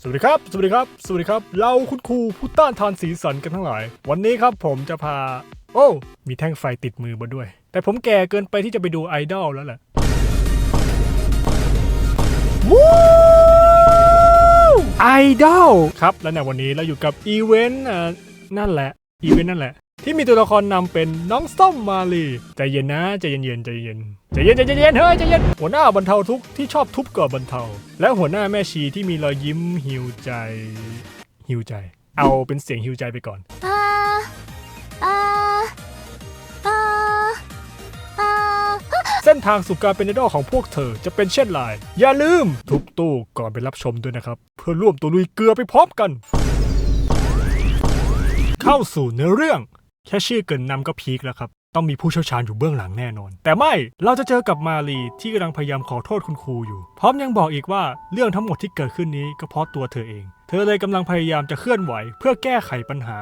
สวัสดีครับ สวัสดีครับ สวัสดีครับ เราคุณครูผู้ต้านทานสีสันกันทั้งหลาย วันนี้ครับผมจะพา โอ้ มีแท่งไฟติดมือมาด้วย แต่ผมแก่เกินไปที่จะไปดูไอดอลแล้วแหละวู้ไอดอลครับ และในวันนี้เราอยู่กับอีเวนต์อ่านั่นแหละ อีเวนต์นั่นแหละ ที่มีตัวละครนำเป็นน้องส้มมาลีใจเย็นนะใจเย็นๆใจเย็นใจเย็นใจเย็นเฮ้ยใจเย็นหัวหน้าบรรเทาทุกข์ที่ชอบทุบก่อบรรเทา และหัวหน้าแม่ชีที่มีรอยยิ้มหิวใจ หิวใจ เอาเป็นเสียงหิวใจไปก่อนอ่าอ่าอ่าอ่าเส้นทางสู่การเป็นไอดอลของพวกเธอจะเป็นเช่นไรอย่าลืม ทุบตู้ก่อนไปรับชมด้วยนะครับ เพื่อร่วมตัวลุยเกลือไปพร้อมกัน เข้าสู่เนื้อเรื่อง แค่ชื่อเกินนำก็พีคแล้วครับ ต้องมีผู้เชี่ยวชาญอยู่เบื้องหลังแน่นอน แต่ไม่เราจะเจอกับมาลีที่กำลังพยายามขอโทษคุณครูอยู่ พร้อมยังบอกอีกว่าเรื่องทั้งหมดที่เกิดขึ้นนี้ก็เพราะตัวเธอเอง เธอเลยกำลังพยายามจะเคลื่อนไหว เพื่อแก้ไขปัญหา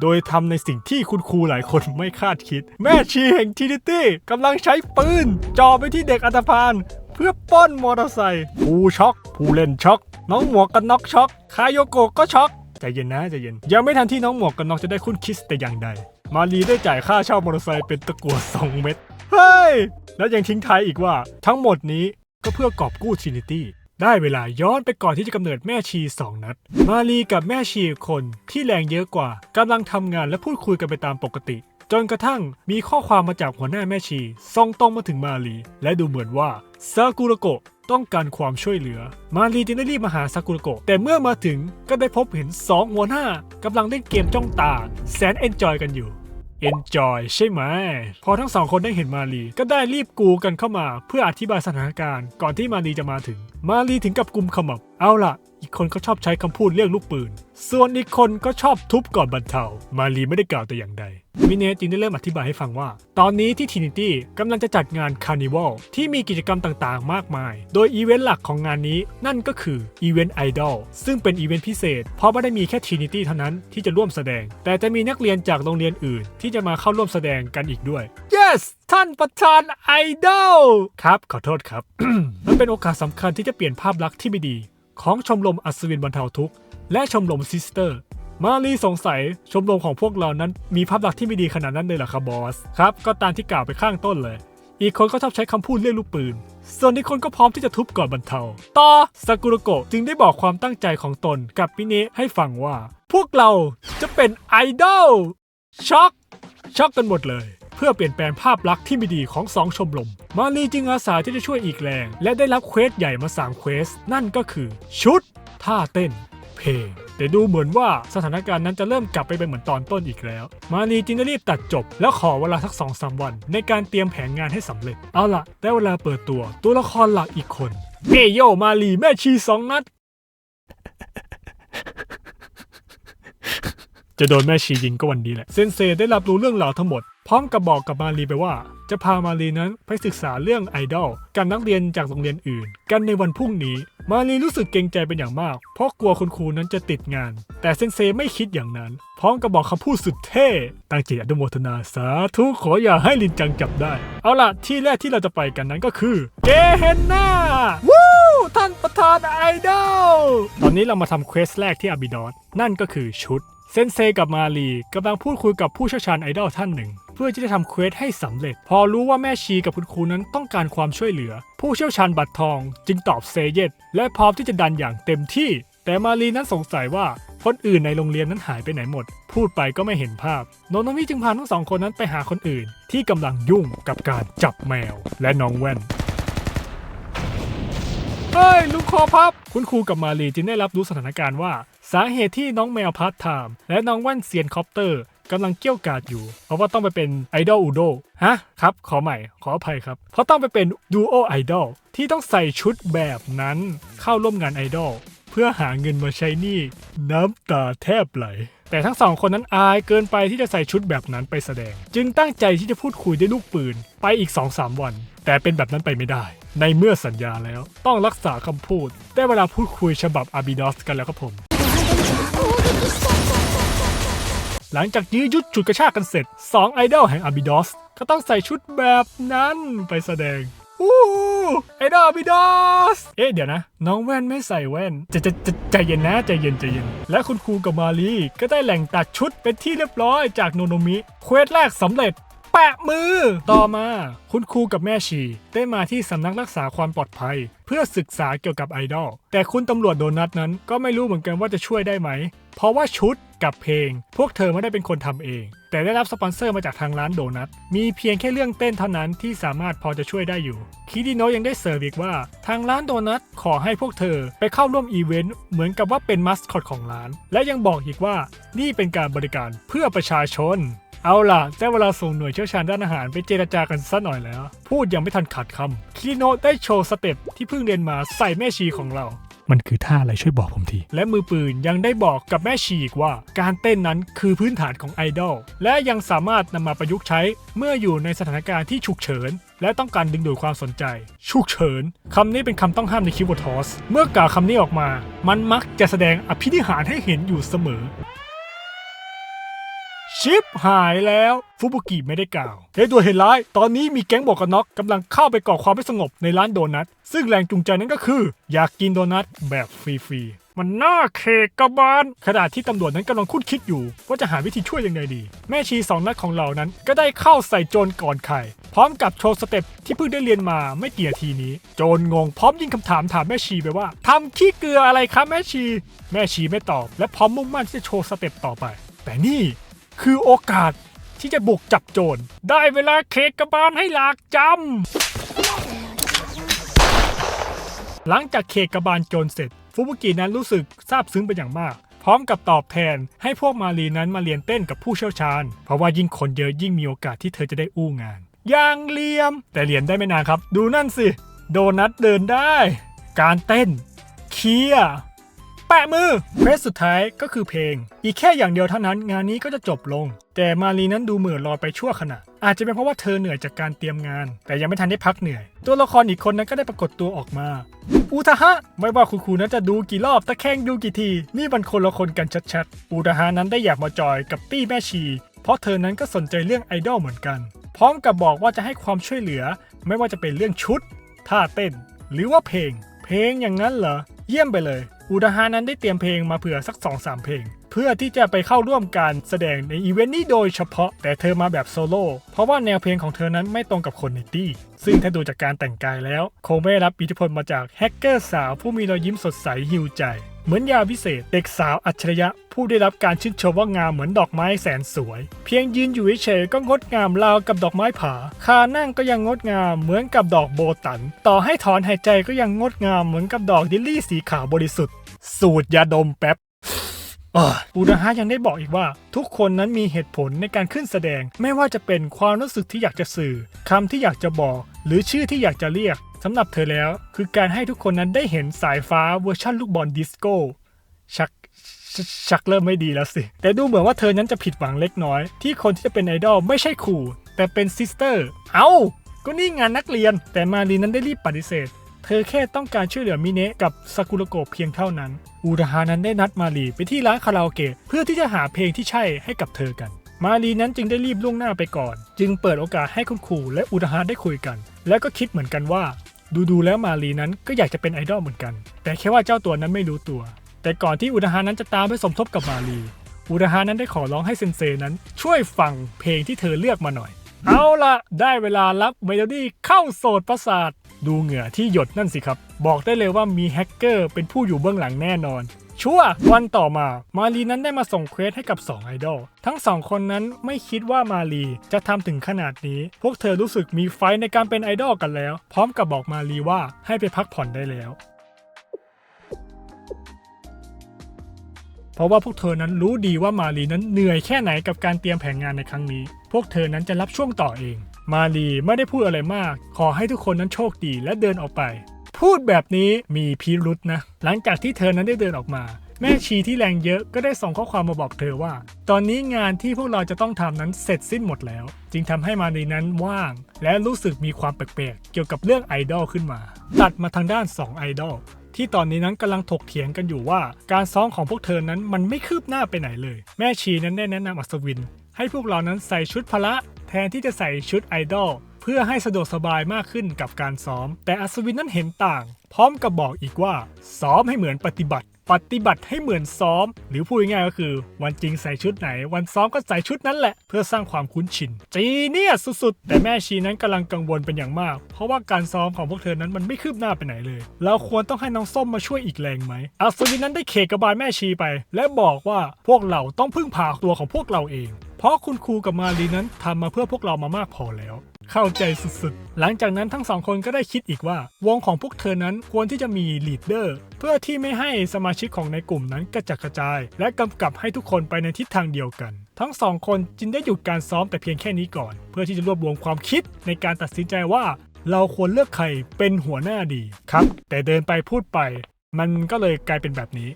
โดยทำในสิ่งที่คุณครูหลายคนไม่คาดคิด แม่ชีแห่งทีนิตี้กำลังใช้ปืนจ่อไปที่เด็กอันธพาลเพื่อปล้นมอเตอร์ไซค์ผู้ช็อกผู้เล่นช็อก น้องหมวกกันน็อกช็อกคายโยโกะก็ช็อกใจเย็นนะใจเย็นยังไม่ทันที่น้องหมวกกันน็อกจะได้คุ้นคิดแต่อย่างใด มารีได้จ่ายค่าเช่ามอเตอร์ไซค์เป็นตะกั่ว2เม็ด เฮ้ย แล้วยังทิ้งท้ายอีกว่า ทั้งหมดนี้ก็เพื่อกอบกู้ทรินิตี้ ได้เวลาย้อนไปก่อนที่จะกำเนิดแม่ชี2นัด มารีกับแม่ชีคนที่แรงเยอะกว่ากำลังทำงานและพูดคุยกันไปตามปกติ จนกระทั่งมีข้อความมาจากหัวหน้าแม่ชีส่งตรงมาถึงมารีและดูเหมือนว่าซากุระโกะ ต้องการความช่วยเหลือ มารีจึงได้รีบมาหาซากุระโกะแต่เมื่อมาถึงก็ได้พบเห็นสองหัวหน้ากำลังเล่นเกมจ้องตา แสนเอนจอยกันอยู่เอนจอยใช่ไหม พอทั้งสองคนได้เห็นมารีก็ได้รีบกูกันเข้ามา เพื่ออธิบายสถานการณ์ ก่อนที่มารีจะมาถึง มารีถึงกับกุมขมับ เอาล่ะ อีกคนก็ชอบใช้คำพูดเรียกลูกปืน ส่วนอีกคนก็ชอบทุบก่อนบรรเทา มารีไม่ได้กล่าวแต่อย่างใด มิเนจึงได้เริ่มอธิบายให้ฟังว่า ตอนนี้ที่ทินิตี้กำลังจะจัดงานคาร์นิวัลที่มีกิจกรรมต่างๆ มากมาย โดยอีเวนต์หลักของงานนี้นั่นก็คืออีเวนต์ไอดอลซึ่งเป็นอีเวนต์พิเศษ เพราะไม่ได้มีแค่ทินิตี้เท่านั้นที่จะร่วมแสดง แต่จะมีนักเรียนจากโรงเรียนอื่น ที่จะมาเข้าร่วมแสดงกันอีกด้วย yes ท่านประธานไอดอลครับขอโทษครับ มันเป็นโอกาสสำคัญที่จะเปลี่ยนภาพลักษณ์ที่ไม่ดี ของชมรมอัศวินบรรเทาทุกข์และชมรมซิสเตอร์ มารีสงสัยชมรมของพวกเรานั้นมีภาพลักษณ์ที่ไม่ดีขนาดนั้นเลยเหรอครับบอสครับก็ตามที่กล่าวไปข้างต้นเลย อีกคนก็ชอบใช้คำพูดเรียกลูกปืน ส่วนอีกคนก็พร้อมที่จะทุบก่อนบรรเทา ต่อซากุระโกะจึงได้บอกความตั้งใจของตนกับมิเนะให้ฟังว่า พวกเราจะเป็นไอดอลช็อกช็อกกันหมดเลย เพื่อเปลี่ยนแปลงภาพลักษณ์ที่ไม่ดีของสองชมรม มารีจึงอาสาที่จะช่วยอีกแรง และได้รับเควสใหญ่มาสามเควส นั่นก็คือ ชุด ท่าเต้น เพลงแต่ดูเหมือนว่าสถานการณ์นั้นจะเริ่มกลับไปเป็นเหมือนตอนต้นอีกแล้ว มารีจึงได้รีบตัดจบ แล้วขอเวลาสักสองสามวัน ในการเตรียมแผนงานให้สำเร็จ เอาล่ะได้เวลาเปิดตัว ตัวละครหลักอีกคนเมโยมารีแม่ชีสองนัด จะโดนแม่ชียิงก็วันดีแหละ เซนเซได้รับรู้เรื่องราวทั้งหมด พร้อมกับบอกกับมารีไปว่า จะพามารีนั้นไปศึกษาเรื่องไอดอลกับนักเรียนจากโรงเรียนอื่น กันในวันพรุ่งนี้ มารีรู้สึกเกรงใจเป็นอย่างมาก เพราะกลัวคุณครูนั้นจะติดงาน แต่เซนเซไม่คิดอย่างนั้น พร้อมกับบอกคำพูดสุดเท่ตั้งจิตอนุโมทนาสาธุขออย่าให้ลินจังจับได้ เอาล่ะที่แรกที่เราจะไปกันนั้นก็คือเกเฮนนาวู้ท่านประธานไอดอลตอนนี้เรามาทำเควสแรกที่อาบิดอสนั่นก็คือชุด เซนเซกับมารีกำลังพูดคุยกับผู้เชี่ยวชาญไอดอลท่านหนึ่ง เพื่อที่จะทำเควสให้สำเร็จ พอรู้ว่าแม่ชีกับคุณครูนั้นต้องการความช่วยเหลือ ผู้เชี่ยวชาญบัตรทองจึงตอบเซเยสและพร้อมที่จะดันอย่างเต็มที่ แต่มารีนั้นสงสัยว่าคนอื่นในโรงเรียนนั้นหายไปไหนหมด พูดไปก็ไม่เห็นภาพ โนโนมิจึงพาทั้งสองคนนั้นไปหาคนอื่น ที่กำลังยุ่งกับการจับแมวและน้องแว่นเฮ้ยลูกคอพับ คุณครูกับมารีจึงได้รับรู้สถานการณ์ว่า สาเหตุที่น้องแมวพาร์ทไทม์และน้องว่านเซียนคอปเตอร์กำลังเกี่ยวกาดอยู่ เพราะว่าต้องไปเป็นไอดอลอูโดฮะครับ ขอใหม่ขออภัยครับ เพราะต้องไปเป็นดูโอไอดอลที่ต้องใส่ชุดแบบนั้นเข้าร่วมงานไอดอลเพื่อหาเงินมาใช้หนี้น้ำตาแทบไหล แต่ทั้งสองคนนั้นอายเกินไปที่จะใส่ชุดแบบนั้นไปแสดง จึงตั้งใจที่จะพูดคุยด้วยลูกปืน ไปอีก 2-3 วัน แต่เป็นแบบนั้นไปไม่ได้ ในเมื่อสัญญาแล้วต้องรักษาคำพูด ได้เวลาพูดคุยฉบับอาบิดอสกันแล้วครับผม หลังจากยื้อยุดฉุดกระชากกันเสร็จ 2 ไอดอลแห่งอาบิดอส ก็ต้องใส่ชุดแบบนั้นไปแสดงอู้ไอดอลบิดอส เอ๊ะเดี๋ยวนะ น้องแว่นไม่ใส่แว่นจะจะจะใจเย็นนะใจเย็นใจเย็น และคุณครูกับมารีก็ได้แหล่งตัดชุดเป็นที่เรียบร้อยจากโนโนมิเควสแรกสำเร็จแปะมือ ต่อมาคุณครูกับแม่ชี ได้มาที่สำนักรักษาความปลอดภัย เพื่อศึกษาเกี่ยวกับไอดอลแต่คุณตำรวจโดนัทนั้นก็ไม่รู้เหมือนกันว่าจะช่วยได้ไหม เพราะว่าชุด กับเพลง พวกเธอไม่ได้เป็นคนทำเอง แต่ได้รับสปอนเซอร์มาจากทางร้านโดนัท มีเพียงแค่เรื่องเต้นเท่านั้นที่สามารถพอจะช่วยได้อยู่ คิดิโนยังได้เสริมอีกว่า ทางร้านโดนัทขอให้พวกเธอไปเข้าร่วมอีเวนต์เหมือนกับว่าเป็นมัสคอตของร้าน และยังบอกอีกว่านี่เป็นการบริการเพื่อประชาชนเอาล่ะได้เวลาส่งหน่วยเชี่ยวชาญด้านอาหารไปเจรจากันสักหน่อยแล้ว พูดยังไม่ทันขาดคำคิโนได้โชว์สเต็ปที่เพิ่งเรียนมาใส่แม่ชีของเรา มันคือท่าอะไรช่วยบอกผมที และมือปืนยังได้บอกกับแม่ชีอีกว่า การเต้นนั้นคือพื้นฐานของไอดอลและยังสามารถนำมาประยุกต์ใช้เมื่ออยู่ในสถานการณ์ที่ฉุกเฉิน และต้องการดึงดูดความสนใจ ฉุกเฉินคำนี้เป็นคำต้องห้ามในคิวบทอสเมื่อกล่าวคำนี้ออกมา มันมักจะแสดงอภินิหารให้เห็นอยู่เสมอ ชิปหายแล้ว ฟุบุกิไม่ได้กล่าวในตัวเหตุร้าย ตอนนี้มีแก๊งบอกกันน็อกกำลังเข้าไปก่อความไม่สงบในร้านโดนัท ซึ่งแรงจูงใจนั้นก็คือ อยากกินโดนัทแบบฟรีๆมันน่าเคกกระบาลขณะที่ตำรวจนั้นกำลังคุ้นคิดอยู่ ว่าจะหาวิธีช่วยยังไงดี แม่ชีสองนัดของเรานั้นก็ได้เข้าใส่โจรก่อนไข่ พร้อมกับโชว์สเต็ปที่เพิ่งได้เรียนมาไม่กี่นาทีนี้ โจรงงพร้อมยิงคำถามถามแม่ชีไปว่าทำขี้เกลืออะไรครับแม่ชี แม่ชีไม่ตอบ และพร้อมมุ่งมั่นที่จะโชว์สเต็ปต่อไป แต่นี่ คือโอกาสที่จะบุกจับโจร ได้เวลาเคกกระบาลให้หลากจำ หลังจากเคกกระบาลโจรเสร็จฟุบุกินั้นรู้สึกซาบซึ้งเป็นอย่างมาก พร้อมกับตอบแทนให้พวกมารีนั้นมาเรียนเต้นกับผู้เชี่ยวชาญ เพราะว่ายิ่งคนเยอะยิ่งมีโอกาสที่เธอจะได้อู้งาน อย่างเลียม แต่เรียนได้ไม่นานครับ ดูนั่นสิ โดนัทเดินได้ การเต้นเคียร์ ปะมือเควสสุดท้ายก็คือเพลง อีกแค่อย่างเดียวเท่านั้นงานนี้ก็จะจบลง แต่มารีนั้นดูเหมื่อลอยไปชั่วขณะ อาจจะเป็นเพราะว่าเธอเหนื่อยจากการเตรียมงาน แต่ยังไม่ทันได้พักเหนื่อย ตัวละครอีกคนนั้นก็ได้ปรากฏตัวออกมาอุทาฮะไม่ว่าคุณครูนั้นจะดูกี่รอบตะแคงดูกี่ทีนี่มันคนละคนกันชัดๆอุทาฮะนั้นได้อยากมาจอยกับตี้แม่ชี เพราะเธอนั้นก็สนใจเรื่องไอดอลเหมือนกัน พร้อมกับบอกว่าจะให้ความช่วยเหลือ ไม่ว่าจะเป็นเรื่องชุดท่าเต้น หรือว่าเพลง เพลงอย่างนั้นเหรอเยี่ยมไปเลย อุดาฮานั้นได้เตรียมเพลงมาเผื่อสัก 2-3 เพลง เพื่อที่จะไปเข้าร่วมการแสดงในอีเวนต์นี้โดยเฉพาะ แต่เธอมาแบบโซโล่เพราะว่าแนวเพลงของเธอนั้นไม่ตรงกับคนในตี้ ซึ่งถ้าดูจากการแต่งกายแล้ว คงไม่ได้รับอิทธิพลมาจากแฮกเกอร์สาวผู้มีรอยยิ้มสดใสฮิวใจ เหมือนยาวิเศษเด็กสาวอัจฉริยะ ผู้ได้รับการชื่นชมว่างามเหมือนดอกไม้แสนสวย เพียงยืนอยู่เฉยๆก็งดงามราวกับดอกไม้ผาคานั่งก็ยังงดงามเหมือนกับดอกโบตัน ต่อให้ถอนหายใจก็ยังงดงามเหมือนกับดอกดิลลี่สีขาวบริสุทธิ์ สูดยาดมแป๊บ อ่าอุดาฮะยังได้บอกอีกว่า ทุกคนนั้นมีเหตุผลในการขึ้นแสดง ไม่ว่าจะเป็นความรู้สึกที่อยากจะสื่อคำที่อยากจะบอก หรือชื่อที่อยากจะเรียกสำหรับเธอแล้ว คือการให้ทุกคนนั้นได้เห็นสายฟ้าเวอร์ชั่นลูกบอลดิสโก้ชักชชักเริ่มไม่ดีแล้วสิ แต่ดูเหมือนว่าเธอนั้นจะผิดหวังเล็กน้อย ที่คนที่จะเป็นไอดอลไม่ใช่ครูแต่เป็นซิสเตอร์ เอ้า ก็นี่งานนักเรียน แต่มารีนั้นได้รีบปฏิเสธ เธอแค่ต้องการช่วยเหลือมิเนะกับซากุระโกะเพียงเท่านั้นอูราฮานั้นได้นัดมารีไปที่ร้านคาราโอเกะเพื่อที่จะหาเพลงที่ใช่ให้กับเธอกัน มารีนั้นจึงได้รีบล่วงหน้าไปก่อน จึงเปิดโอกาสให้คุณครูและอูราฮาได้คุยกัน แล้วก็คิดเหมือนกันว่าดูดูๆแล้วมารีนั้นก็อยากจะเป็นไอดอลเหมือนกัน แต่แค่ว่าเจ้าตัวนั้นไม่รู้ตัว แต่ก่อนที่อุราฮานั้นจะตามไปสมทบกับมารีอุราฮานั้นได้ขอร้องให้เซนเซนั้น ช่วยฟังเพลงที่เธอเลือกมาหน่อย เอาละได้เวลารับเมโลดี้เข้าโสดประสาท ดูเหงื่อที่หยดนั่นสิครับ บอกได้เลยว่ามีแฮกเกอร์เป็นผู้อยู่เบื้องหลังแน่นอน ชั่วร์วันต่อมามารีนั้นได้มาส่งเควสให้กับ 2 ไอดอล ทั้งสองคนนั้นไม่คิดว่ามารีจะทำถึงขนาดนี้ พวกเธอรู้สึกมีไฟในการเป็นไอดอลกันแล้ว พร้อมกับบอกมารีว่าให้ไปพักผ่อนได้แล้วเพราะว่าพวกเธอนั้นรู้ดีว่ามารีนั้นเหนื่อยแค่ไหนกับการเตรียมแผนงานในครั้งนี้ พวกเธอนั้นจะรับช่วงต่อเอง มารีไม่ได้พูดอะไรมาก ขอให้ทุกคนนั้นโชคดีและเดินออกไป พูดแบบนี้มีพิรุษนะ หลังจากที่เธอนั้นได้เดินออกมา แม่ชีที่แรงเยอะก็ได้ส่งข้อความมาบอกเธอว่า ตอนนี้งานที่พวกเราจะต้องทำนั้นเสร็จสิ้นหมดแล้ว จึงทำให้มารีนั้นว่าง และรู้สึกมีความแปลกๆเกี่ยวกับเรื่องไอดอลขึ้นมา ตัดมาทางด้าน2ไอดอลที่ตอนนี้นั้นกำลังถกเถียงกันอยู่ว่า การซ้อมของพวกเธอนั้นมันไม่คืบหน้าไปไหนเลย แม่ชีนั้นได้แนะนำอัศวิน ให้พวกเรานั้นใส่ชุดพละ ทนที่จะใส่ชุดไอดอลเพื่อให้สะดวกสบายมากขึ้นกับการซ้อม แต่อัศวินนั้นเห็นต่าง พร้อมกับบอกอีกว่า ซ้อมให้เหมือนปฏิบัติ ปฏิบัติให้เหมือนซ้อม หรือพูดง่ายก็คือ วันจริงใส่ชุดไหน วันซ้อมก็ใส่ชุดนั้นแหละ เพื่อสร้างความคุ้นชิน จีเนี่ยสุดๆ แต่แม่ชีนั้นกำลังกังวลเป็นอย่างมาก เพราะว่าการซ้อมของพวกเธอนั้นมันไม่คืบหน้าไปไหนเลย เราควรต้องให้น้องส้มมาช่วยอีกแรงไหมอัศวินนั้นได้เขกกระบาลแม่ชีไป และบอกว่าพวกเราต้องพึ่งพาตัวของพวกเราเอง ราะคุณครูกับมารีนั้นทำมาเพื่อพวกเรามามากพอแล้ว เข้าใจสุดๆ หลังจากนั้นทั้งสองคนก็ได้คิดอีกว่า วงของพวกเธอนั้นควรที่จะมีลีดเดอร์เพื่อที่ไม่ให้สมาชิกของในกลุ่มนั้นกระจัดกระจาย และกำกับให้ทุกคนไปในทิศทางเดียวกัน ทั้งสองคนจึงได้หยุดการซ้อมแต่เพียงแค่นี้ก่อน เพื่อที่จะรวบรวมความคิดในการตัดสินใจว่า เราควรเลือกใครเป็นหัวหน้าดีครับ แต่เดินไปพูดไป มันก็เลยกลายเป็นแบบนี้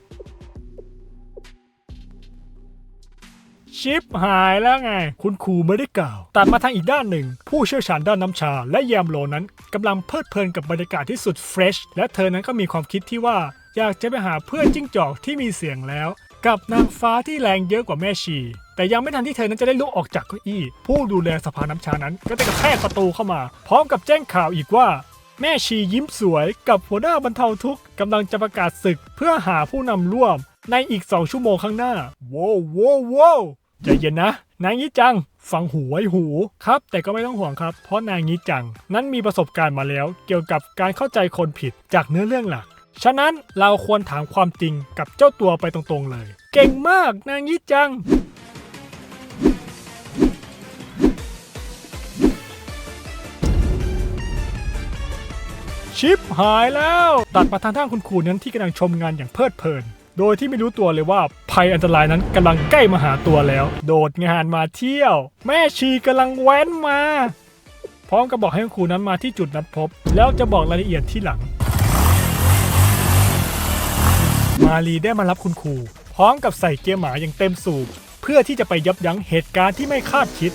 ชิปหายแล้วไง คุณครูไม่ได้กล่าว ตัดมาทางอีกด้านหนึ่ง ผู้เชี่ยวชาญด้านน้ำชา และแยมโลนั้นกำลังเพลิดเพลินกับบรรยากาศที่สุดเฟรชและเธอนั้นก็มีความคิดที่ว่า อยากจะไปหาเพื่อนจิ้งจอกที่มีเสียงแล้ว กับนางฟ้าที่แรงเยอะกว่าแม่ชี แต่ยังไม่ทันที่เธอนั้นจะได้ลุกออกจากเก้าอี้ ผู้ดูแลสภาน้ำชานั้น ก็ได้กระแทกประตูเข้ามา พร้อมกับแจ้งข่าวอีกว่าแม่ชียิ้มสวยกับหัวหน้าบรรเทาทุกข์กำลังจะประกาศศึกเพื่อหาผู้นำร่วม ในอีกสองชั่วโมงข้างหน้าโว้วโว้วโว้วใจเย็นนะ นางงี้จัง ฟังหูไว้หูครับ แต่ก็ไม่ต้องห่วงครับ เพราะนางงี้จัง นั้นมีประสบการณ์มาแล้ว เกี่ยวกับการเข้าใจคนผิดจากเนื้อเรื่องหลัก ฉะนั้นเราควรถามความจริงกับเจ้าตัวไปตรงๆเลย เก่งมากนางงี้จัง ชิปหายแล้ว ตัดมาทางด้านคุณครูนั้นที่กำลังชมงานอย่างเพลิดเพลิน โดยที่ไม่รู้ตัวเลยว่าภัยอันตรายนั้นกำลังใกล้มาหาตัวแล้ว โดดงานมาเที่ยว แม่ชีกำลังแว้นมา พร้อมกับบอกให้คุณครูนั้นมาที่จุดนัดพบ แล้วจะบอกรายละเอียดที่หลัง มารีได้มารับคุณครู พร้อมกับใส่เกียร์หมาอย่างเต็มสูบเพื่อที่จะไปยับยั้งเหตุการณ์ที่ไม่คาดคิด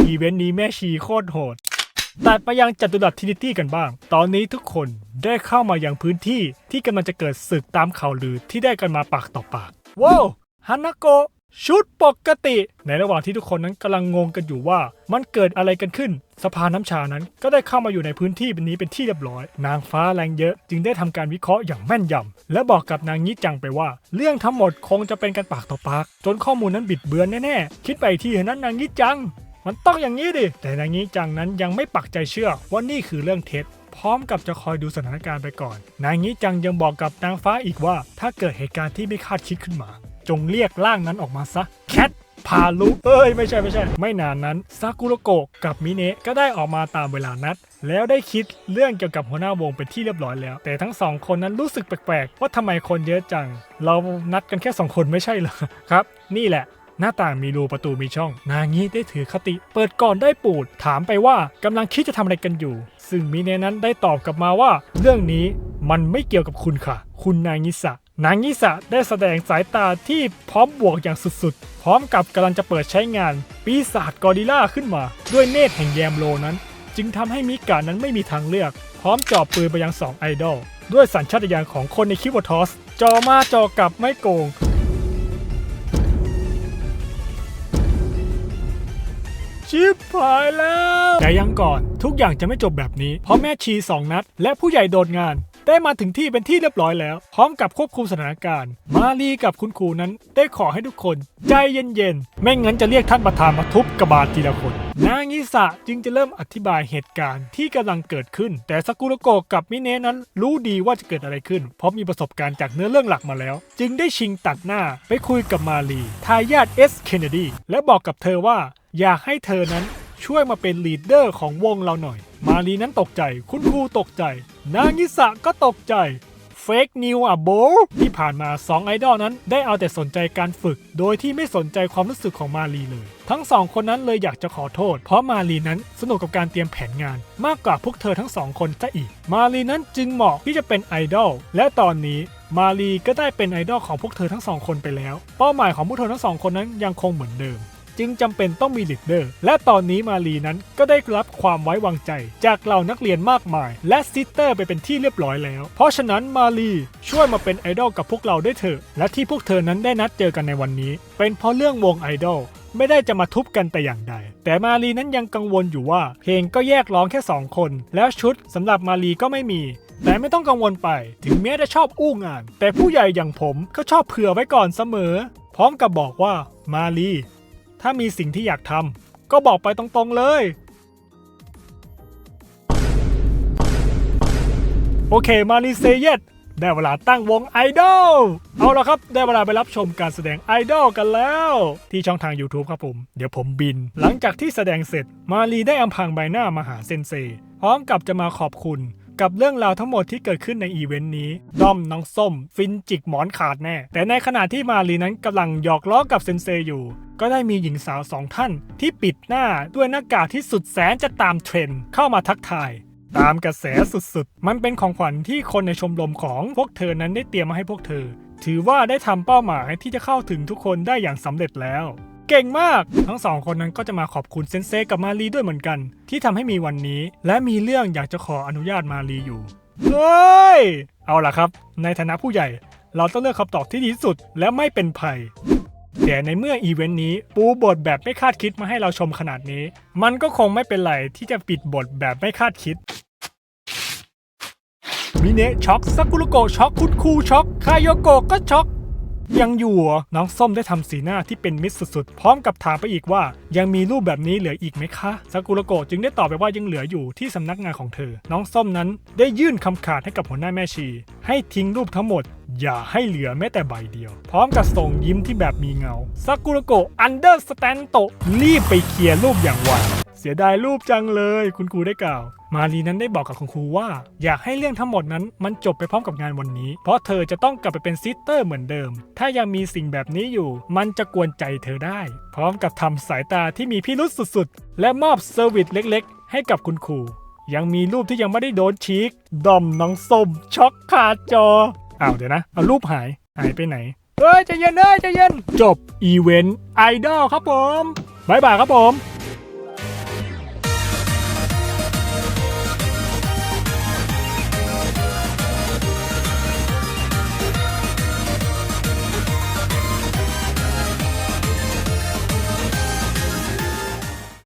อีเวนต์นี้แม่ชีโคตรโหด ตัดไปยังจัตุรัสทินิตี้กันบ้าง ตอนนี้ทุกคนได้เข้ามายังพื้นที่ที่กำลังจะเกิดศึกตามข่าวลือที่ได้กันมาปากต่อปาก ว้าวฮานาโกะชุดปกติ ในระหว่างที่ทุกคนนั้นกำลังงงกันอยู่ว่า มันเกิดอะไรกันขึ้น สภาน้ำชานั้นก็ได้เข้ามาอยู่ในพื้นที่นี้เป็นที่เรียบร้อย นางฟ้าแรงเยอะ จึงได้ทำการวิเคราะห์อย่างแม่นยำและบอกกับนางงี้จังไปว่า เรื่องทั้งหมดคงจะเป็นกันปากต่อปาก จนข้อมูลนั้นบิดเบือนแน่ๆคิดไปอีกทีนั้นนางงี้จัง มันต้องอย่างนี้ดิ แต่นางงี้จังนั้นยังไม่ปักใจเชื่อว่านี่คือเรื่องเท็จ พร้อมกับจะคอยดูสถานการณ์ไปก่อน นางงี้จังยังบอกกับนางฟ้าอีกว่า ถ้าเกิดเหตุการณ์ที่ไม่คาดคิดขึ้นมา จงเรียกร่างนั้นออกมาซะแคทพาลุเอ้ยไม่ใช่ไม่ใช่ ไม่นานนั้นซากุระโกะกับมิเนะก็ได้ออกมาตามเวลานัด แล้วได้คิดเรื่องเกี่ยวกับหัวหน้าวงเป็นที่เรียบร้อยแล้ว แต่ทั้งสองคนนั้นรู้สึกแปลกๆ ว่าทำไมคนเยอะจัง เรานัดกันแค่สองคนไม่ใช่เหรอครับ นี่แหละ หน้าต่างมีรูประตูมีช่อง นางี้ได้ถือคติ เปิดก่อนได้ปูด ถามไปว่ากำลังคิดจะทำอะไรกันอยู่ ซึ่งมิเนนั้นได้ตอบกลับมาว่า เรื่องนี้มันไม่เกี่ยวกับคุณค่ะ คุณนางิสะนางงิสะได้แสดงสายตาที่พร้อมบวกอย่างสุดๆ พร้อมกับกำลังจะเปิดใช้งาน ปีศาจกอริลล่าขึ้นมา ด้วยเนตรแห่งแยมโลนั้น จึงทำให้มิกานั้นไม่มีทางเลือก พร้อมจ่อปืนไปยังสองไอดอล ด้วยสัญชาตญาณของคนในคิวทอสจอมาจอกลับไม่โกง ชิบหายแล้ว แต่ยังก่อนทุกอย่างจะไม่จบแบบนี้ เพราะแม่ชีสองนัด และผู้ใหญ่โดดงาน ได้มาถึงที่เป็นที่เรียบร้อยแล้ว พร้อมกับควบคุมสถานการณ์ มารีกับคุณครูนั้น ได้ขอให้ทุกคน ใจเย็นๆ ไม่งั้นจะเรียกท่านประธานมาทุบกระบาลทีละคน นางอิสะจึงจะเริ่มอธิบายเหตุการณ์ที่กำลังเกิดขึ้น แต่สกุระโกกับมิเนะนั้น รู้ดีว่าจะเกิดอะไรขึ้น เพราะมีประสบการณ์จากเนื้อเรื่องหลักมาแล้ว จึงได้ชิงตัดหน้าไปคุยกับมารีทายาทเอสเคนเนดีและบอกกับเธอว่า อยากให้เธอนั้นช่วยมาเป็นลีดเดอร์ของวงเราหน่อย มารีนั้นตกใจ คุณครูตกใจ นางยิสะก็ตกใจเฟกนิวอะโบที่ผ่านมา 2 ไอดอลนั้นได้เอาแต่สนใจการฝึก โดยที่ไม่สนใจความรู้สึกของมารีเลย ทั้งสองคนนั้นเลยอยากจะขอโทษ เพราะมารีนั้นสนุกกับการเตรียมแผนงาน มากกว่าพวกเธอทั้งสองคนซะอีก มารีนั้นจึงเหมาะที่จะเป็นไอดอลและตอนนี้มารีก็ได้เป็นไอดอลของพวกเธอทั้งสองคนไปแล้ว เป้าหมายของพวกเธอทั้งสองคนนั้นยังคงเหมือนเดิม จึงจำเป็นต้องมีลีดเดอร์ และตอนนี้มารีนั้นก็ได้รับความไว้วางใจ จากเหล่านักเรียนมากมาย และซิสเตอร์ไปเป็นที่เรียบร้อยแล้ว เพราะฉะนั้นมารีช่วยมาเป็นไอดอลกับพวกเราได้เถอะ และที่พวกเธอนั้นได้นัดเจอกันในวันนี้ เป็นเพราะเรื่องวงไอดอลไม่ได้จะมาทุบกันแต่อย่างใด แต่มารีนั้นยังกังวลอยู่ว่า เพลงก็แยกร้องแค่สองคน แล้วชุดสำหรับมารีก็ไม่มี แต่ไม่ต้องกังวลไป ถึงแม้จะชอบอู้งาน แต่ผู้ใหญ่อย่างผมก็ชอบเผื่อไว้ก่อนเสมอ พร้อมกับบอกว่ามารี ถ้ามีสิ่งที่อยากทำก็บอกไปตรงๆเลย โอเคมารีเซเยตได้เวลาตั้งวงไอดอล เอาละครับ ได้เวลาไปรับชมการแสดงไอดอลกันแล้ว ที่ช่องทาง YouTube ครับผม เดี๋ยวผมบิน หลังจากที่แสดงเสร็จ มารีได้อำพรางใบหน้ามาหาเซนเซ พร้อมกับจะมาขอบคุณ กับเรื่องราวทั้งหมดที่เกิดขึ้นในอีเวนต์นี้ ด้อมน้องส้ม ฟินจิกหมอนขาดแน่ แต่ในขณะที่มารีนั้นกำลังหยอกล้อกับเซนเซอยู่ ก็ได้มีหญิงสาวสองท่าน ที่ปิดหน้าด้วยหน้ากากที่สุดแสนจะตามเทรนด์เข้ามาทักทายตามกระแสสุดๆ มันเป็นของขวัญที่คนในชมรมของพวกเธอนั้นได้เตรียมมาให้พวกเธอ ถือว่าได้ทำเป้าหมายที่จะเข้าถึงทุกคนได้อย่างสำเร็จแล้ว เก่งมาก ทั้งสองคนนั้นก็จะมาขอบคุณเซนเซกับมารีด้วยเหมือนกัน ที่ทำให้มีวันนี้ และมีเรื่องอยากจะขออนุญาตมารีอยู่เฮ้ยเอาล่ะครับ ในฐานะผู้ใหญ่ เราต้องเลือกคำตอบที่ดีที่สุดและไม่เป็นภัยแต่ในเมื่ออีเวนต์นี้ปูบทแบบไม่คาดคิดมาให้เราชมขนาดนี้ มันก็คงไม่เป็นไรที่จะปิดบทแบบไม่คาดคิดมิเนะช็อกซากุระโกช็อกคุณครูช็อกคายโยโกะก็ช็อก ยังอยู่น้องส้มได้ทำสีหน้าที่เป็นมิตรสุดๆ พร้อมกับถามไปอีกว่า ยังมีรูปแบบนี้เหลืออีกไหมคะซากุระโกะจึงได้ตอบไปว่ายังเหลืออยู่ที่สำนักงานของเธอ น้องส้มนั้นได้ยื่นคำขาดให้กับหัวหน้าแม่ชี ให้ทิ้งรูปทั้งหมด อย่าให้เหลือแม้แต่ใบเดียว พร้อมกับส่งยิ้มที่แบบมีเงาซากุระโกะอันเดอร์สแตนโตรีบไปเคลียร์รูปอย่างไว เสียดายรูปจังเลยคุณครูได้กล่าว มารีนั้นได้บอกกับคุณครูว่า อยากให้เรื่องทั้งหมดนั้นมันจบไปพร้อมกับงานวันนี้ เพราะเธอจะต้องกลับไปเป็นซิสเตอร์เหมือนเดิม ถ้ายังมีสิ่งแบบนี้อยู่ มันจะกวนใจเธอได้ พร้อมกับทำสายตาที่มีพิรุษสุดๆ และมอบเซอร์วิสเล็ก ๆ ให้กับคุณครูยังมีรูปที่ยังไม่ได้โดนชีกดอมน้องส้มช็อกขาดจออ้าวเดี๋ยวนะเอารูปหายหายไปไหนเฮ้ยใจเย็นเฮ้ยใจเย็นจบอีเวนต์ไอดอลครับผมบายบายครับผม